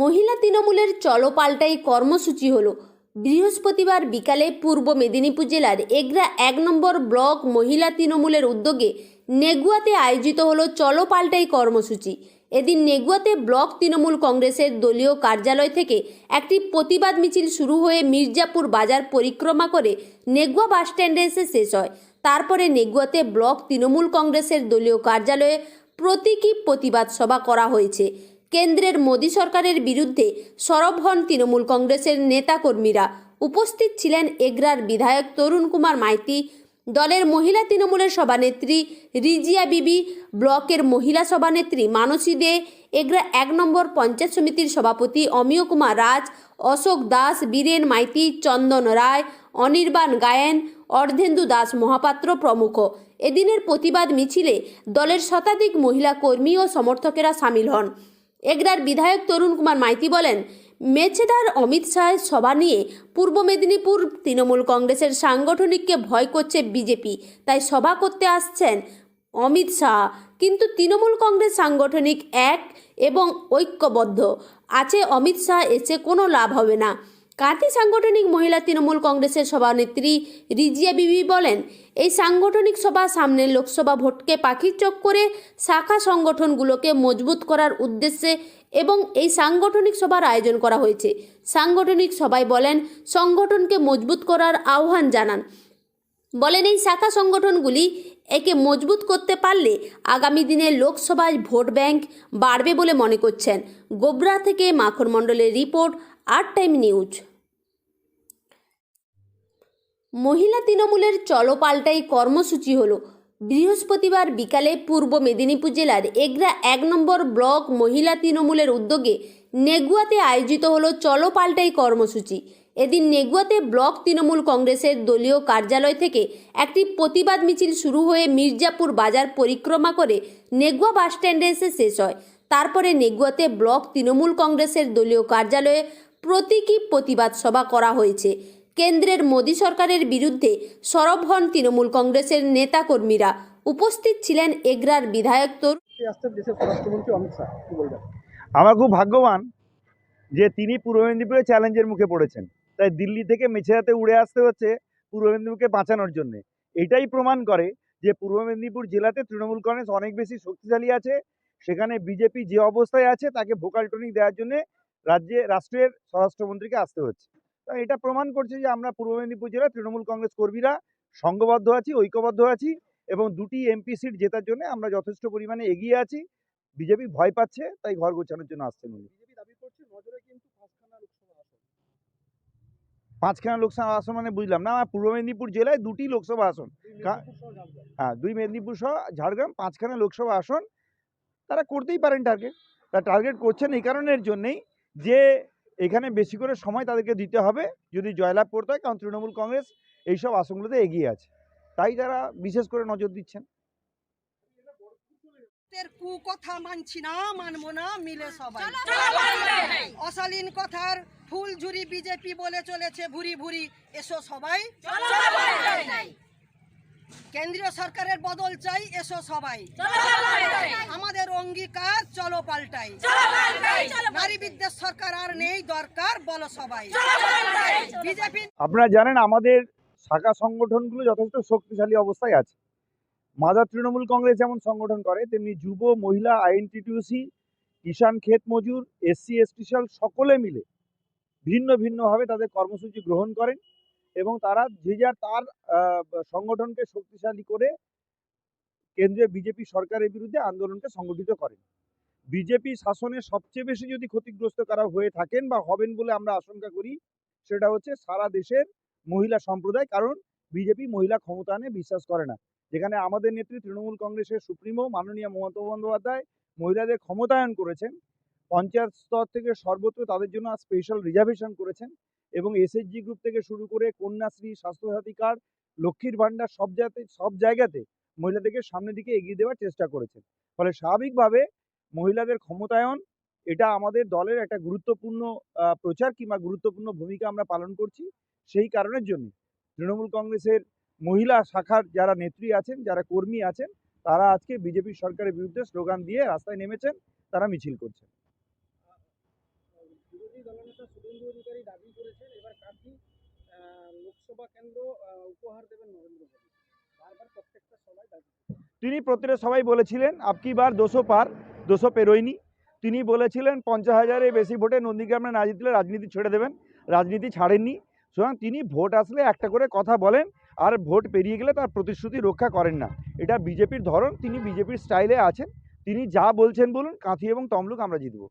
মহিলা তৃণমূলের চলো পাল্টাই কর্মসূচি হল। বৃহস্পতিবার বিকালে পূর্ব মেদিনীপুর জেলার এগরা এক নম্বর ব্লক মহিলা তৃণমূলের উদ্যোগে নেগুয়াতে আয়োজিত হলো চলো পাল্টাই কর্মসূচি। এদিন নেগুয়াতে ব্লক তৃণমূল কংগ্রেসের দলীয় কার্যালয় থেকে একটি প্রতিবাদ মিছিল শুরু হয়ে মির্জাপুর বাজার পরিক্রমা করে নেগুয়া বাসস্ট্যান্ডে এসে শেষ হয়। তারপরে নেগুয়াতে ব্লক তৃণমূল কংগ্রেসের দলীয় কার্যালয়ে প্রতীকী প্রতিবাদ সভা করা হয়েছে। কেন্দ্রের মোদী সরকারের বিরুদ্ধে সরব হন তৃণমূল কংগ্রেসের নেতাকর্মীরা। উপস্থিত ছিলেন এগরার বিধায়ক তরুণ কুমার মাইতি, দলের মহিলা তৃণমূলের সভানেত্রী রিজিয়া বিবি, ব্লকের মহিলা সভানেত্রী মানসী দে, এগরা এক নম্বর পঞ্চায়েত সমিতির সভাপতি অমিয় কুমার রাজ, অশোক দাস, বীরেন মাইতি, চন্দন রায়, অনির্বাণ গায়েন, অর্ধেন্দু দাস মহাপাত্র প্রমুখ। এদিনের প্রতিবাদ মিছিলে দলের শতাধিক মহিলা কর্মী ও সমর্থকেরা সামিল হন। এগরার বিধায়ক তরুণ কুমার মাইতি বলেন, মেছেদার অমিত শাহের সভা নিয়ে পূর্ব মেদিনীপুর তৃণমূল কংগ্রেসের সাংগঠনিককে ভয় করছে বিজেপি, তাই সভা করতে আসছেন অমিত শাহ। কিন্তু তৃণমূল কংগ্রেস সাংগঠনিক এক এবং ঐক্যবদ্ধ, আছে অমিত শাহ এসে কোনো লাভ হবে না। কাঁথি সাংগঠনিক মহিলা তৃণমূল কংগ্রেসের সভানেত্রী রিজিয়া বিবি বলেন, এই সাংগঠনিক সভা সামনের লোকসভা ভোটকে পাখির চোখ করে শাখা সংগঠনগুলোকে মজবুত করার উদ্দেশ্যে এবং এই সাংগঠনিক সভার আয়োজন করা হয়েছে। সাংগঠনিক সভায় বলেন, সংগঠনকে মজবুত করার আহ্বান জানান। বলেন, এই শাখা সংগঠনগুলি একে মজবুত করতে পারলে আগামী দিনে লোকসভায় ভোট ব্যাংক বাড়বে বলে মনে করছেন। গোবরা থেকে মাখন মণ্ডলের রিপোর্ট আট টাইম নিউজ। মহিলা তৃণমূলের চলো পাল্টাই কর্মসূচি হলো। বৃহস্পতিবার বিকালে পূর্ব মেদিনীপুর জেলার এগরা এক নম্বর ব্লক মহিলা তৃণমূলের উদ্যোগে নেগুয়াতে আয়োজিত হলো চলো পাল্টাই কর্মসূচি। এদিন নেগুয়াতে ব্লক তৃণমূল কংগ্রেসের দলীয় কার্যালয় থেকে একটি প্রতিবাদ মিছিল শুরু হয়ে মির্জাপুর বাজার পরিক্রমা করে নেগুয়া বাসস্ট্যান্ডে এসে শেষ হয়। তারপরে নেগুয়াতে ব্লক তৃণমূল কংগ্রেসের দলীয় কার্যালয়ে প্রতীকী প্রতিবাদ সভা করা হয়েছে। কেন্দ্রের মোদী সরকারের বিরুদ্ধে সরব হন তৃণমূল কংগ্রেসের নেতাকর্মীরা। উপস্থিত ছিলেন এগরার বিধায়ক বলবেন? আমরা খুব ভাগ্যবান যে তিনি পূর্ব মেদিনীপুরে চ্যালেঞ্জের মুখে পড়েছেন। তাই দিল্লি থেকে মেছেরাতে উড়ে আসতে হচ্ছে পূর্ব মেদিনীপুরকে বাঁচানোর জন্য। এটাই প্রমাণ করে যে পূর্ব মেদিনীপুর জেলাতে তৃণমূল কংগ্রেস অনেক বেশি শক্তিশালী আছে। সেখানে বিজেপি যে অবস্থায় আছে তাকে ভোকাল টনিক দেওয়ার জন্য রাজ্যে রাষ্ট্রের স্বরাষ্ট্রমন্ত্রীকে আসতে হচ্ছে। তো এটা প্রমাণ করছে যে আমরা পূর্ব মেদিনীপুর জেলার তৃণমূল কংগ্রেস কর্মীরা সংঘবদ্ধ আছি ঐক্যবদ্ধ আছি এবং দুটি এমপি সিট জেতার জন্য আমরা যথেষ্ট পরিমাণে এগিয়ে আছি। বিজেপি ভয় পাচ্ছে তাই ঘর গোছানোর জন্য আসছেন উনি। পাঁচখানা লোকসভা আসন। মানে বুঝলাম না আমার পূর্ব মেদিনীপুর জেলায় দুটি লোকসভা আসন। হ্যাঁ দুই মেদিনীপুর সহ ঝাড়গ্রাম পাঁচখানা লোকসভা আসন। তারা করতেই পারেন টার্গেট তারা টার্গেট করছেন এই কারণের জন্যেই যে এখানে বেশি করে সময় তাদেরকে দিতে হবে যদি জয়লাভ করতে হয় কারণ তৃণমূল কংগ্রেস এইসব আসনগুলোতে এগিয়ে আছে। তাই তারা বিশেষ করে নজর দিচ্ছেন। কুকথা মানছি না মানবো না মিলে সবাই। অশালীন কথার ফুল ঝুরি বিজেপি বলে চলেছে ভুরি ভুরি। এসো সবাই। কেন্দ্রীয় সরকারের বদল চাই এসো সবাই। আমাদের অঙ্গীকার চলো পাল্টাই। নারী বিদ্বেষ সরকার আর নেই দরকার বলো সবাই। বিজেপি আপনারা জানেন আমাদের শাখা সংগঠনগুলো যথেষ্ট শক্তিশালী অবস্থায় আছে। মাদার তৃণমূল কংগ্রেস যেমন সংগঠন করে তেমনি যুব মহিলা আইএনটিটিউসি কিষাণ ক্ষেত মজুর এসসি এসটি সাল সকলে মিলে ভিন্ন ভিন্নভাবে তাদের কর্মসূচি গ্রহণ করেন। এবং তারা যে যার তার সংগঠনকে শক্তিশালী করে কেন্দ্রীয় বিজেপি সরকারের বিরুদ্ধে আন্দোলনকে সংগঠিত করেন বিজেপি শাসনে সবচেয়ে বেশি যদি ক্ষতিগ্রস্ত করা হয়ে থাকেন বা হবেন বলে আমরা আশঙ্কা করি, সেটা হচ্ছে সারা দেশের মহিলা সম্প্রদায়। কারণ বিজেপি মহিলা ক্ষমতায়নে বিশ্বাস করে না। যেখানে আমাদের নেত্রী তৃণমূল কংগ্রেসের সুপ্রিমো, মাননীয় মমতা বন্দ্যোপাধ্যায় মহিলাদের ক্ষমতায়ন করেছেন। পঞ্চায়েত স্তর থেকে সর্বত্র তাদের জন্য স্পেশাল রিজার্ভেশন করেছেন। এবং এসএইচজি গ্রুপ থেকে শুরু করে কন্যাশ্রী স্বাস্থ্যসাথী কার্ড লক্ষ্মীর ভাণ্ডার সব জায়গাতে সব জায়গাতে মহিলাদেরকে সামনের দিকে এগিয়ে দেওয়ার চেষ্টা করেছেন। ফলে স্বাভাবিকভাবে মহিলাদের ক্ষমতায়ন, এটা আমাদের দলের একটা গুরুত্বপূর্ণ প্রচার কিংবা গুরুত্বপূর্ণ ভূমিকা আমরা পালন করছি সেই কারণের জন্য। তৃণমূল কংগ্রেসের মহিলা শাখার যারা নেত্রী আছেন, যারা কর্মী আছেন, তারা আজকে বিজেপি সরকারের বিরুদ্ধে স্লোগান দিয়ে রাস্তায় নেমেছেন, তারা মিছিল করছেন। শুভেন্দু অধিকারী দাবি করেছেন, এবার লোকসভা কেন্দ্র উপহার দেবেন নরেন্দ্র মোদী। বারবার প্রত্যেকটা দাবি তিনি প্রত্যেকটা সবাই বলেছিলেন আপকি বার দুশো পার দুশো পেরোয়নি তিনি বলেছিলেন, পঞ্চাশ হাজারের বেশি ভোটে নন্দীগ্রামে না জিতলে রাজনীতি ছেড়ে দেবেন, রাজনীতি ছাড়েননি। সুতরাং তিনি ভোট আসলে একটা করে কথা বলেন, আর ভোট পেরিয়ে গেলে তার প্রতিশ্রুতি রক্ষা করেন না। এটা বিজেপির ধরন, তিনি বিজেপির স্টাইলে আছেন। তিনি যা বলছেন বলুন, কাঁথি এবং তমলুক আমরা জিতবো।